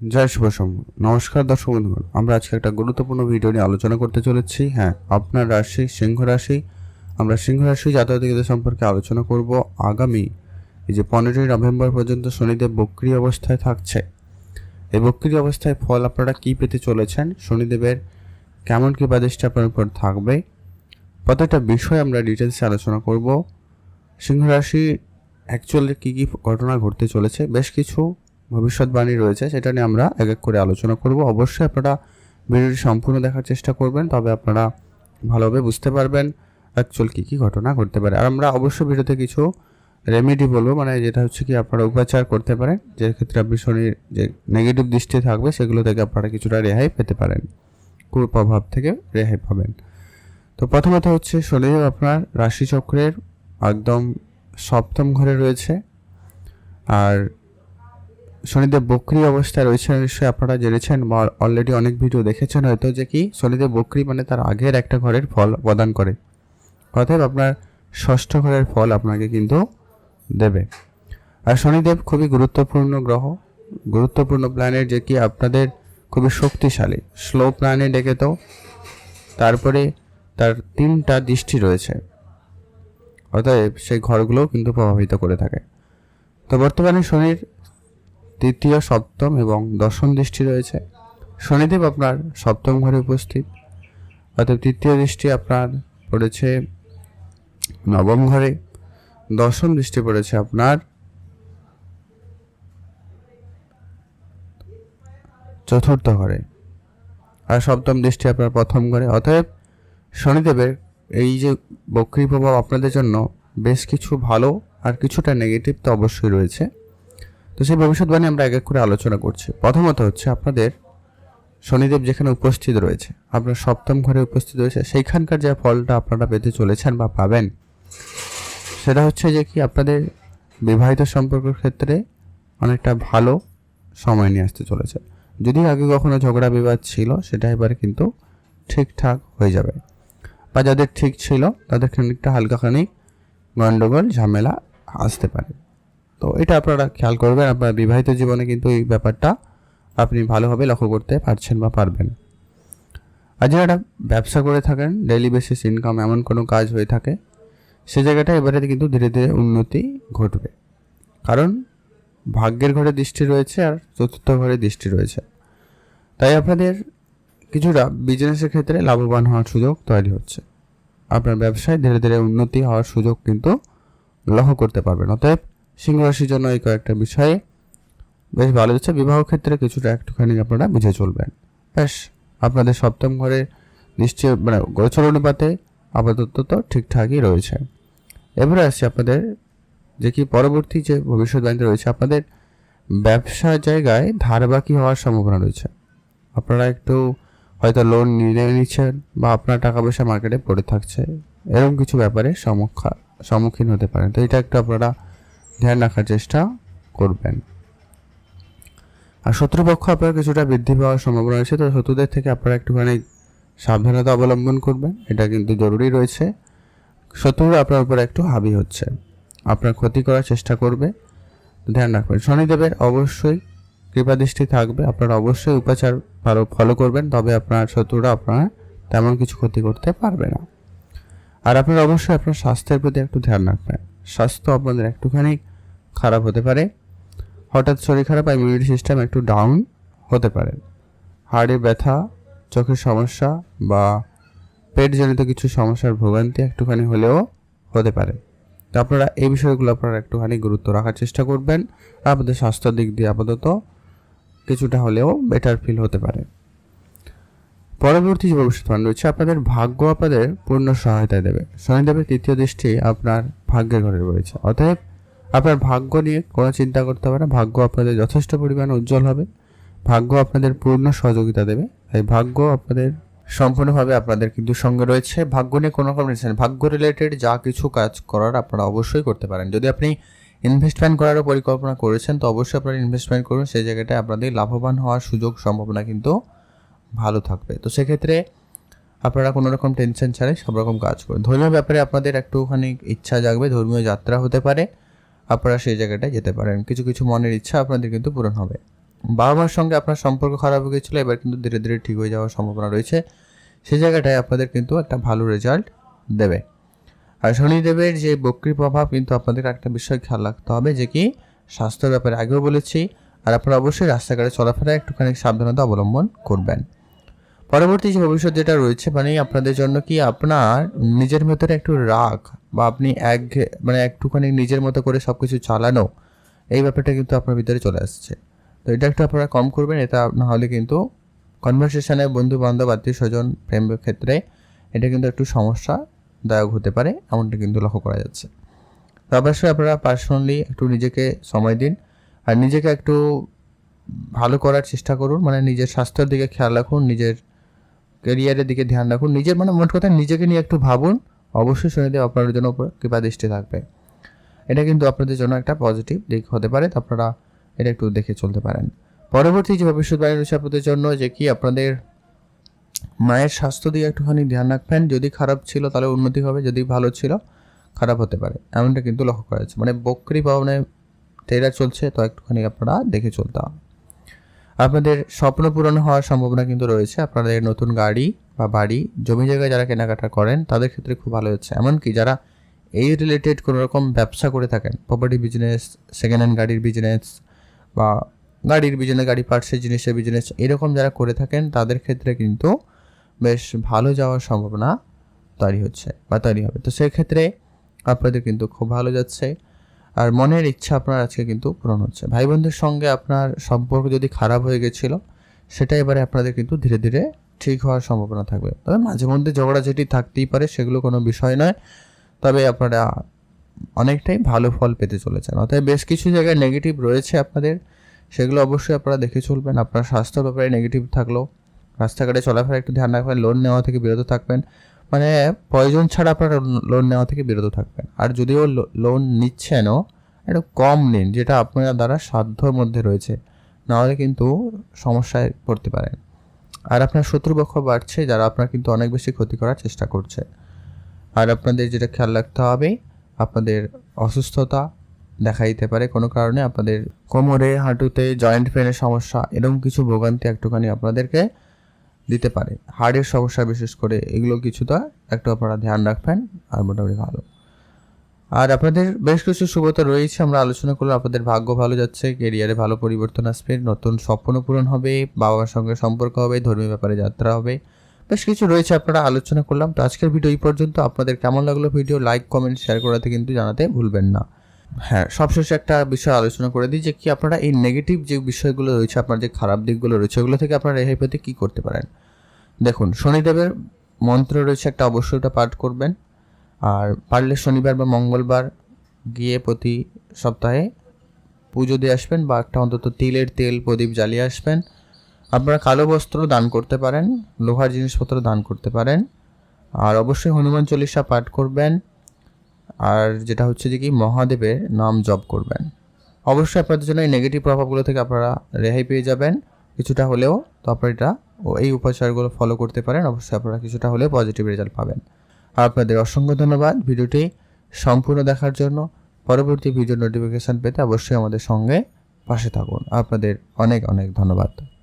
জয় শুভ সম্ভব নমস্কার দর্শক বন্ধুগণ, আমরা আজকে একটা গুরুত্বপূর্ণ ভিডিও নিয়ে আলোচনা করতে চলেছি। হ্যাঁ আপনার রাশি, সিংহ রাশি, আমরা সিংহ রাশি জাতকদের সম্পর্কে আলোচনা করব। আগামী এই যে পনেরোই নভেম্বর পর্যন্ত শনিদেব বক্রি অবস্থায় থাকছে। এই বক্রি অবস্থায় ফল আপনারা কী পেতে চলেছেন? শনিদেবের কেমন কী বাদেশটা আপনার উপর থাকবে? প্রত্যেকটা বিষয় আমরা ডিটেলসে আলোচনা করব। সিংহ রাশি অ্যাকচুয়ালি কী কী ঘটনা ঘটতে চলেছে? বেশ কিছু ভবিষ্যৎবাণী রয়েছে, সেটা নিয়ে আমরা এক এক করে আলোচনা করব। অবশ্যই আপনারা ভিডিওটি সম্পূর্ণ দেখার চেষ্টা করবেন, তবে আপনারা ভালোভাবে বুঝতে পারবেন অ্যাকচুয়াল কী কী ঘটনা ঘটতে পারে। আর আমরা অবশ্যই ভিডিওতে কিছু রেমেডি বলব মানে যেটা হচ্ছে কি আপনারা উপাচার করতে পারেন, যে ক্ষেত্রে আপনি শনির যে নেগেটিভ দৃষ্টি থাকবে, সেগুলো থেকে আপনারা কিছুটা রেহাই পেতে পারেন কুপ্রভাব থেকে রেহাই পাবেন। তো প্রথমত হচ্ছে শনিদেব আপনার রাশিচক্রের একদম সপ্তম ঘরে রয়েছে, আর শনিদেব বকরি অবস্থায় রয়েছে নিশ্চয়ই আপনারা জেনেছেন বা অলরেডি অনেক ভিডিও দেখেছেন, হয়তো যে কি শনিদেব বকরি মানে তার আগের একটা ঘরের ফল প্রদান করে। অতএব আপনার ষষ্ঠ ঘরের ফল আপনাকে কিন্তু দেবে। আর শনিদেব খুবই গুরুত্বপূর্ণ গ্রহ। গুরুত্বপূর্ণ প্ল্যানেট যে কি আপনাদের খুবই শক্তিশালী। স্লো প্ল্যানেট ডেকে তো। তারপরে তার তিনটা দৃষ্টি রয়েছে। অতএব সেই ঘরগুলোও কিন্তু প্রভাবিত করে থাকে। তো বর্তমানে শনির তৃতীয়, সপ্তম এবং দশম দৃষ্টি রয়েছে। শনিদেব আপনার সপ্তম ঘরে উপস্থিত। অর্থাৎ তৃতীয় দৃষ্টি আপনার পড়েছে নবম ঘরে। দশম দৃষ্টি পড়েছে আপনার চতুর্থ ঘরে। আর সপ্তম দৃষ্টি আপনার প্রথম ঘরে। অতএব শনিদেবের এই যে বক্রী প্রভাব আপনাদের জন্য বেশ কিছু ভালো আর কিছুটা নেগেটিভ তো অবশ্যই রয়েছে। তো সেই ভবিষ্যৎবাণী আমরা এক এক করে আলোচনা করছি। প্রথমত হচ্ছে আপনাদের শনিদেব যেখানে উপস্থিত রয়েছে, আপনার সপ্তম ঘরে উপস্থিত রয়েছে, সেইখানকার যে ফলটা আপনারা পেতে চলেছেন বা পাবেন, সেটা হচ্ছে যে কি আপনাদের বিবাহিত সম্পর্কের ক্ষেত্রে অনেকটা ভালো সময় নিয়ে আসতে চলেছে। যদি আগে কখনো ঝগড়া বিবাদ ছিল, সেটা এবার কিন্তু ঠিকঠাক হয়ে যাবে। বা যাদের ঠিক ছিল, তাদের খানিকটা হালকাখানি গণ্ডগোল ঝামেলা আসতে পারে। তো এটা আপনারা খেয়াল করবেন, আপনার বিবাহিত জীবনে কিন্তু এই ব্যাপারটা আপনি ভালোভাবে লক্ষ্য করতে পারছেন বা পারবেন। আর যারা ব্যবসা করে থাকেন ডেইলি বেসিস ইনকাম এমন কোনো কাজ হয়ে থাকে, সে জায়গাটা এবারে কিন্তু ধীরে ধীরে উন্নতি ঘটবে। কারণ ভাগ্যের ঘরে দৃষ্টি রয়েছে আর চতুর্থ ঘরে দৃষ্টি রয়েছে। তাই আপনাদের কিছুটা বিজনেসের ক্ষেত্রে লাভবান হওয়ার সুযোগ তৈরি হচ্ছে। আপনার ব্যবসায় ধীরে ধীরে উন্নতি হওয়ার সুযোগ কিন্তু লক্ষ্য করতে পারবেন। অতএব সিংহ রাশির জন্য এই কয়েকটা বিষয়ে বেশ ভালো হচ্ছে বিবাহ ক্ষেত্রে কিছুটা একটুখানি আপনারা বুঝে চলবেন। বেশ আপনাদের সপ্তম ঘরে নিশ্চয় মানে গোচর অনুপাতে আপাতত তো ঠিকঠাকই রয়েছে। এবারে আসছে আপনাদের যে কি পরবর্তী যে ভবিষ্যৎবাণীতে রয়েছে, আপনাদের ব্যবসার জায়গায় ধার বাকি হওয়ার সম্ভাবনা রয়েছে। আপনারা একটু হয়তো লোন নিয়ে নিচ্ছেন বা আপনার টাকা পয়সা মার্কেটে পড়ে থাকছে, এরকম কিছু ব্যাপারে সম্মুখা সম্মুখীন হতে পারেন। তো এটা একটু আপনারা ধ্যান রাখার চেষ্টা করবেন। আর শত্রুপক্ষ আপনার কিছুটা বৃদ্ধি পাওয়ার সম্ভাবনা রয়েছে তো শত্রুদের থেকে আপনারা একটুখানি সাবধানতা অবলম্বন করবেন, এটা কিন্তু জরুরি রয়েছে। শত্রুরা আপনার উপর একটু হাবি হচ্ছে, আপনার ক্ষতি করার চেষ্টা করবে, ধ্যান রাখবেন। শনিদেবের অবশ্যই কৃপাদৃষ্টি থাকবে, আপনারা অবশ্যই উপাচার ভালো ফলো করবেন, তবে আপনার শত্রুরা আপনার তেমন কিছু ক্ষতি করতে পারবে না। আর আপনারা অবশ্যই আপনার স্বাস্থ্যের প্রতি একটু ধ্যান রাখবেন। স্বাস্থ্য আপনাদের একটুখানি খারাপ হতে পারে। হঠাৎ শরীর খারাপ ইমিউনিটি সিস্টেম একটু ডাউন হতে পারে। হাড়ে ব্যথা, চোখের সমস্যা বা পেটজনিত কিছু সমস্যার ভোগান্তি একটুখানি হলেও হতে পারে। তো আপনারা এই বিষয়গুলো আপনারা একটুখানি গুরুত্ব রাখার চেষ্টা করবেন। আপনাদের স্বাস্থ্যের দিক দিয়ে আপাতত কিছুটা হলেও বেটার ফিল হতে পারে। পরবর্তী যে ভবিষ্যৎবাণী রয়েছে, আপনাদের ভাগ্য আপনাদের পূর্ণ সহায়তা দেবে শনিদেবের তৃতীয় দৃষ্টি আপনার ভাগ্যের ঘরে রয়েছে। অতএব আপনার ভাগ্য নিয়ে কোনো চিন্তা করতে হবে না। ভাগ্য আপনাদের যথেষ্ট পরিমাণে উজ্জ্বল হবে। ভাগ্য আপনাদের পূর্ণ সহযোগিতা দেবে। তাই ভাগ্য আপনাদের সম্পূর্ণভাবে আপনাদের কিন্তু সঙ্গে রয়েছে। ভাগ্য নিয়ে কোনো রকম টেনশন ভাগ্য রিলেটেড যা কিছু কাজ করার আপনারা অবশ্যই করতে পারেন। যদি আপনি ইনভেস্টমেন্ট করারও পরিকল্পনা করেছেন, তো অবশ্যই আপনারা ইনভেস্টমেন্ট করুন। সেই জায়গাটায় আপনাদের লাভবান হওয়ার সুযোগ সম্ভাবনা কিন্তু ভালো থাকবে। তো সেক্ষেত্রে আপনারা কোনো রকম টেনশন ছাড়াই সব রকম কাজ করুন। ধর্মীয় ব্যাপারে আপনাদের একটুখানি ইচ্ছা জাগবে, ধর্মীয় যাত্রা হতে পারে, আপনারা সেই জায়গাটায় যেতে পারেন। কিছু কিছু মনের ইচ্ছা আপনাদের কিন্তু পূরণ হবে। বাবা মার সঙ্গে আপনার সম্পর্ক খারাপ হয়ে গেছিল, এবার কিন্তু ধীরে ধীরে ঠিক হয়ে যাওয়ার সম্ভাবনা রয়েছে। সেই জায়গাটায় আপনাদের কিন্তু একটা ভালো রেজাল্ট দেবে। আর শনিদেবের যে বক্রি প্রভাব কিন্তু আপনাদের একটা বিষয় খেয়াল রাখতে হবে, যে কি স্বাস্থ্যের ব্যাপারে আগেও বলেছি, আর আপনারা অবশ্যই রাস্তাঘাটে চলাফেরায় একটুখানি সাবধানতা অবলম্বন করবেন। পরবর্তী যে ভবিষ্যৎ যেটা রয়েছে মানে আপনাদের জন্য কি আপনার নিজের ভেতরে একটু রাগ বা আপনি এক মানে একটুখানি নিজের মতো করে সব কিছু চালানো, এই ব্যাপারটা কিন্তু আপনার ভিতরে চলে আসছে। তো এটা একটু আপনারা কম করবেন, এটা না হলে কিন্তু কনভারসেশনে বন্ধু বান্ধব আত্মীয় স্বজন প্রেম ক্ষেত্রে এটা কিন্তু একটু সমস্যা দায়ক হতে পারে, এমনটা কিন্তু লক্ষ্য করা যাচ্ছে। তো অবশ্যই আপনারা পার্সোনালি একটু নিজেকে সময় দিন আর নিজেকে একটু ভালো করার চেষ্টা করুন মানে নিজের স্বাস্থ্যের দিকে খেয়াল রাখুন, নিজের ক্যারিয়ারের দিকে ধ্যান রাখুন। নিজের মানে মোট কথা নিজেকে নিয়ে একটু ভাবুন। অবশ্যই শনিদেব আপনাদের জন্য কৃপা দৃষ্টি থাকবে। এটা কিন্তু আপনাদের জন্য একটা পজিটিভ দিক হতে পারে। তো আপনারা এটা একটু দেখে চলতে পারেন। পরবর্তী যে ভবিষ্যৎবাণী রয়েছে আপনাদের জন্য, যে কি আপনাদের মায়ের স্বাস্থ্য দিকে একটুখানি ধ্যান রাখবেন। যদি খারাপ ছিল তাহলে উন্নতি হবে, যদি ভালো ছিল খারাপ হতে পারে। এমনটা কিন্তু লক্ষ্য করা যাচ্ছে। মানে বকরি পাওনে ট্রেলার চলছে, তো একটুখানি আপনারা দেখে চলতে হবে। আপনাদের স্বপ্ন পূরণ হওয়ার সম্ভাবনা কিন্তু রয়েছে। আপনাদের নতুন গাড়ি বা বাড়ি, জমি জায়গায় যারা কেনাকাটা করেন, তাদের ক্ষেত্রে খুব ভালো হচ্ছে। এমনকি যারা এই রিলেটেড কোনো রকম ব্যবসা করে থাকেন প্রপার্টি বিজনেস সেকেন্ড হ্যান্ড গাড়ির বিজনেস বা গাড়ির বিজনেস গাড়ি পার্টসের জিনিসের বিজনেস এরকম যারা করে থাকেন, তাদের ক্ষেত্রে কিন্তু বেশ ভালো যাওয়ার সম্ভাবনা তৈরি হচ্ছে বা তৈরি হবে। তো সেক্ষেত্রে আপনাদের কিন্তু খুব ভালো যাচ্ছে। আর মনের ইচ্ছা আপনার আজকে কিন্তু পূরণ হচ্ছে। ভাই বোনদের সঙ্গে আপনার সম্পর্ক যদি খারাপ হয়ে গেছিল, সেটা এবারে আপনাদের কিন্তু ধীরে ধীরে ঠিক হওয়ার সম্ভাবনা থাকবে। তবে মাঝে মধ্যে ঝগড়াঝাটি থাকতেই পারে, সেগুলো কোনো বিষয় নয়। তবে আপনারা অনেকটাই ভালো ফল পেতে চলেছেন। অতএব বেশ কিছু জায়গায় নেগেটিভ রয়েছে আপনাদের। সেগুলো অবশ্যই আপনারা দেখে চলবেন। আপনার স্বাস্থ্য ব্যাপারে নেগেটিভ থাকলেও, রাস্তাঘাটে চলাফেরা, একটু ধ্যান রাখবেন লোন নেওয়া থেকে বিরত থাকবেন। মানে প্রয়োজন ছাড়া আপনারা লোন নেওয়া থেকে বিরত থাকবেন। আর যদিও লোন নিচ্ছেনও, একটু কম নিন, যেটা আপনার দ্বারা সাধ্যর মধ্যে রয়েছে। নাহলে কিন্তু সমস্যায় পড়তে পারেন। আর আপনার শত্রুপক্ষ বাড়ছে, যারা আপনার কিন্তু অনেক বেশি ক্ষতি করার চেষ্টা করছে। আর আপনাদের যেটা খেয়াল রাখতে হবে, আপনাদের অসুস্থতা দেখা দিতে পারে। কোনো কারণে আপনাদের কোমরে, হাঁটুতে জয়েন্ট পেনের সমস্যা, এরকম কিছু ভোগান্তি একটুখানি আপনাদেরকে দিতে পারে। হার্টের সমস্যা বিশেষ করে এগুলো কিছুটা একটু আপনারা ধ্যান রাখবেন আর মোটামুটি ভালো। আর আপনাদের বেশ কিছু শুভতা রয়েছে, আমরা আলোচনা করলাম, আপনাদের ভাগ্য ভালো যাচ্ছে কেরিয়ারে ভালো পরিবর্তন আসবে, নতুন স্বপ্ন পূরণ হবে, বাবার সঙ্গে সম্পর্ক হবে, ধর্মীয় ব্যাপারে যাত্রা হবে, বেশ কিছু রয়েছে আপনারা আলোচনা করলাম। তো আজকের ভিডিও এই পর্যন্ত। আপনাদের কেমন লাগল ভিডিও লাইক কমেন্ট শেয়ার করাতে কিন্তু জানাতে ভুলবেন না। হ্যাঁ সবশেষে একটা বিষয় আলোচনা করে দিই যে কি আপনারা এই নেগেটিভ যে বিষয়গুলো রয়েছে, আপনার যে খারাপ দিকগুলো রয়েছে, ওগুলো থেকে আপনারা রেহাই পেতে কী করতে পারেন? দেখুন, শনিদেবের মন্ত্র রয়েছে একটা অবশ্যই ওটা পাঠ করবেন। আর পারলে শনিবার বা মঙ্গলবার গিয়ে প্রতি সপ্তাহে পুজো দিয়ে আসবেন বা একটা অন্তত তিলের তেল, প্রদীপ জ্বালিয়ে আসবেন। আপনারা কালো বস্ত্র দান করতে পারেন, লোহার জিনিসপত্র দান করতে পারেন। আর অবশ্যই হনুমান চল্লিশা পাঠ করবেন। আর যেটা হচ্ছে যে কি, মহাদেবের নাম জপ করবেন। অবশ্যই আপনাদের জন্য এই নেগেটিভ প্রভাবগুলো থেকে আপনারা রেহাই পেয়ে যাবেন। কিছুটা হলেও তো আপনারা এটা এই উপাচারগুলো ফলো করতে পারেন। অবশ্যই আপনারা কিছুটা হলেও পজিটিভ রেজাল্ট পাবেন। আর আপনাদের অসংখ্য ধন্যবাদ ভিডিওটি সম্পূর্ণ দেখার জন্য। পরবর্তী ভিডিও নোটিফিকেশান পেতে অবশ্যই আমাদের সঙ্গে পাশে থাকুন। আপনাদের অনেক অনেক ধন্যবাদ।